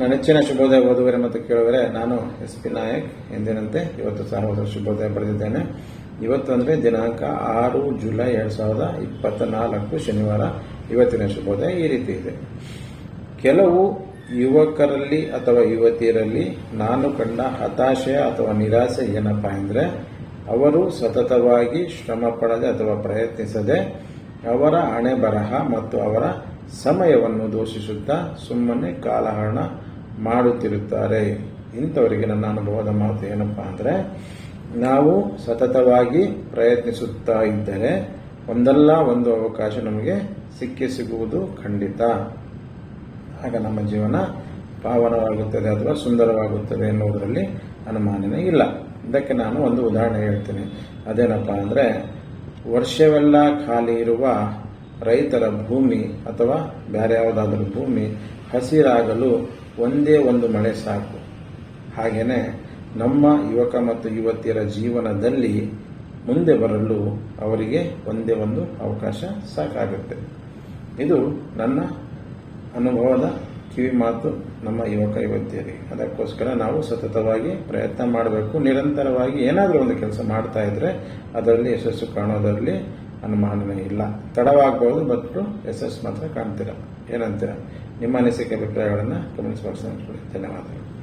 ನನ್ನ ನೆಚ್ಚಿನ ಶುಭೋದಯ ಓದುವರೆ ಮತ್ತು ಕೇಳುವರೆ ನಾನು ಎಸ್ ಪಿ ನಾಯಕ್. ಎಂದಿನಂತೆ ಇವತ್ತು ಸಹೋದರ ಶುಭೋದಯ ಬರೆದಿದ್ದೇನೆ ಇವತ್ತು ಅಂದರೆ ದಿನಾಂಕ ಆರು ಜುಲೈ ಎರಡು ಸಾವಿರದ ಇಪ್ಪತ್ತ ನಾಲ್ಕು ಶನಿವಾರ. ಇವತ್ತಿನ ಶುಭೋದಯ ಈ ರೀತಿ ಇದೆ. ಕೆಲವು ಯುವಕರಲ್ಲಿ ಅಥವಾ ಯುವತಿಯರಲ್ಲಿ ನಾನು ಕಂಡ ಹತಾಶೆ ಅಥವಾ ನಿರಾಸೆ ಏನಪ್ಪ ಅಂದರೆ, ಅವರು ಸತತವಾಗಿ ಶ್ರಮ ಅಥವಾ ಪ್ರಯತ್ನಿಸದೆ ಅವರ ಹಣೆ ಬರಹ ಮತ್ತು ಅವರ ಸಮಯವನ್ನು ದೋಷಿಸುತ್ತಾ ಸುಮ್ಮನೆ ಕಾಲಹರಣ ಮಾಡುತ್ತಿರುತ್ತಾರೆ. ಇಂಥವರಿಗೆ ನನ್ನ ಅನುಭವದ ಮಾತು ಏನಪ್ಪಾ ಅಂದರೆ, ನಾವು ಸತತವಾಗಿ ಪ್ರಯತ್ನಿಸುತ್ತಾ ಇದ್ದರೆ ಒಂದಲ್ಲ ಒಂದು ಅವಕಾಶ ನಮಗೆ ಸಿಕ್ಕಿ ಸಿಗುವುದು ಖಂಡಿತ. ಆಗ ನಮ್ಮ ಜೀವನ ಪಾವನವಾಗುತ್ತದೆ ಅಥವಾ ಸುಂದರವಾಗುತ್ತದೆ ಎನ್ನುವುದರಲ್ಲಿ ಅನುಮಾನನೇ ಇಲ್ಲ. ಇದಕ್ಕೆ ನಾನು ಒಂದು ಉದಾಹರಣೆ ಹೇಳ್ತೇನೆ. ಅದೇನಪ್ಪ ಅಂದರೆ, ವರ್ಷವೆಲ್ಲ ಖಾಲಿ ಇರುವ ರೈತರ ಭೂಮಿ ಅಥವಾ ಬೇರೆ ಯಾವುದಾದ್ರೂ ಭೂಮಿ ಹಸಿರಾಗಲು ಒಂದೇ ಒಂದು ಮಳೆ ಸಾಕು. ಹಾಗೆಯೇ ನಮ್ಮ ಯುವಕ ಮತ್ತು ಯುವತಿಯರ ಜೀವನದಲ್ಲಿ ಮುಂದೆ ಬರಲು ಅವರಿಗೆ ಒಂದೇ ಒಂದು ಅವಕಾಶ ಸಾಕಾಗುತ್ತೆ. ಇದು ನನ್ನ ಅನುಭವದ ಕಿವಿ ಮಾತು ನಮ್ಮ ಯುವಕ ಯುವತಿಯರಿಗೆ. ಅದಕ್ಕೋಸ್ಕರ ನಾವು ಸತತವಾಗಿ ಪ್ರಯತ್ನ ಮಾಡಬೇಕು. ನಿರಂತರವಾಗಿ ಏನಾದರೂ ಒಂದು ಕೆಲಸ ಮಾಡ್ತಾ ಇದ್ದರೆ ಅದರಲ್ಲಿ ಯಶಸ್ಸು ಕಾಣೋದರಲ್ಲಿ ಅನುಮಾನವೇ ಇಲ್ಲ. ತಡವಾಗಬಹುದು ಬಟ್ಟು ಯಶಸ್ಸು ಮಾತ್ರ ಕಾಣ್ತೀರ. ಏನಂತೀರ? ನಿಮ್ಮ ಅನಿಸಿಕೆ ಅಭಿಪ್ರಾಯಗಳನ್ನು ಕಮೆಂಟ್ಸ್ ಬಾಕ್ಸ್ ಧನ್ಯವಾದಗಳು.